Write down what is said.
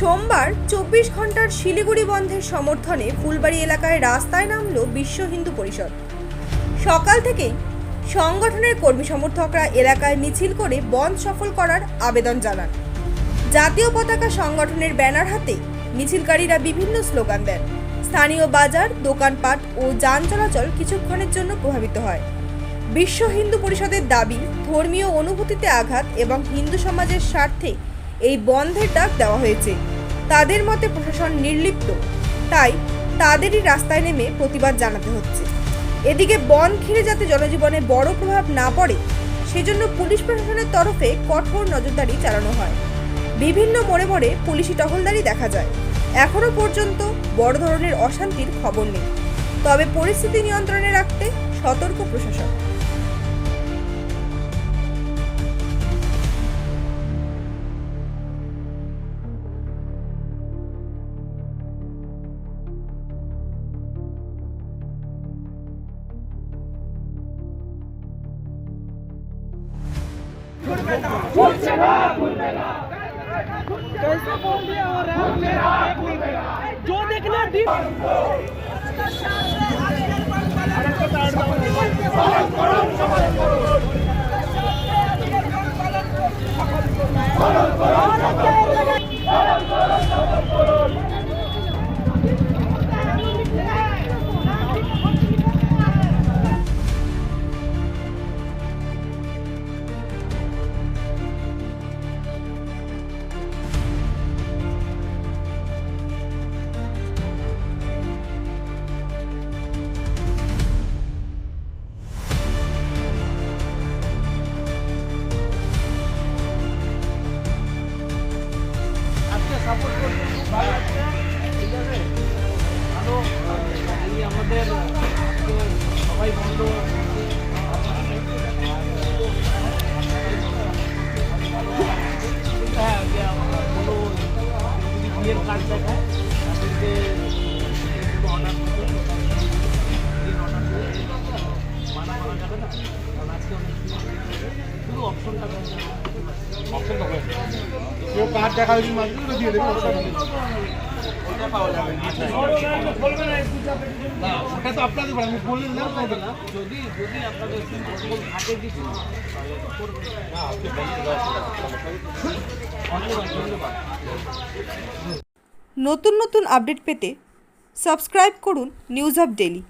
সোমবার চব্বিশ ঘণ্টার শিলিগুড়ি বন্ধের সমর্থনে ফুলবাড়ি এলাকায় রাস্তায় নামল বিশ্ব হিন্দু পরিষদ। সকাল থেকেই সংগঠনের কর্মী সমর্থকরা এলাকায় মিছিল করে বন্ধ সফল করার আবেদন জানান। জাতীয় পতাকা সংগঠনের ব্যানার হাতে মিছিলকারীরা বিভিন্ন স্লোগান দেন। স্থানীয় বাজার, দোকানপাট ও যান চলাচল কিছুক্ষণের জন্য প্রভাবিত হয়। বিশ্ব হিন্দু পরিষদের দাবি, ধর্মীয় অনুভূতিতে আঘাত এবং হিন্দু সমাজের স্বার্থে এই বন্ধের ডাক দেওয়া হয়েছে। তাদের মতে প্রশাসন নির্লিপ্ত। তাই তাদেরই রাস্তায় নেমে প্রতিবাদ জানাতে হচ্ছে। এদিকে বন ঘিরে যাতে জনজীবনে বড় প্রভাব না পড়ে, সেজন্য পুলিশ প্রশাসনের তরফে কঠোর নজরদারি চালানো হয়। বিভিন্ন মোড়ে মোড়ে পুলিশি টহলদারি দেখা যায়। এখনও পর্যন্ত বড় ধরনের অশান্তির খবর নেই। তবে পরিস্থিতি নিয়ন্ত্রণে রাখতে সতর্ক প্রশাসন। कैसे बोल दिया और जो देखना আমাদের সবাই বন্ধ হ্যাঁ কোনো বিয়ের কার্ড দেখায় তাদেরকে অর্ডার মানা করা যাবে না আজকে অনেক শুধু অপশনটা অপশনটা কেউ কার্ড দেখা যদি মাঝে দিয়ে দেবে ওটা ওটা পাওয়া যাবে না না ওটা তো আপনাদের আমি না তাই না যদি যদি আপনাদের প্রোটোকল থাকে কিছু নতুন নতুন আপডেট পেতে সাবস্ক্রাইব করুন নিউজ আপ ডেলি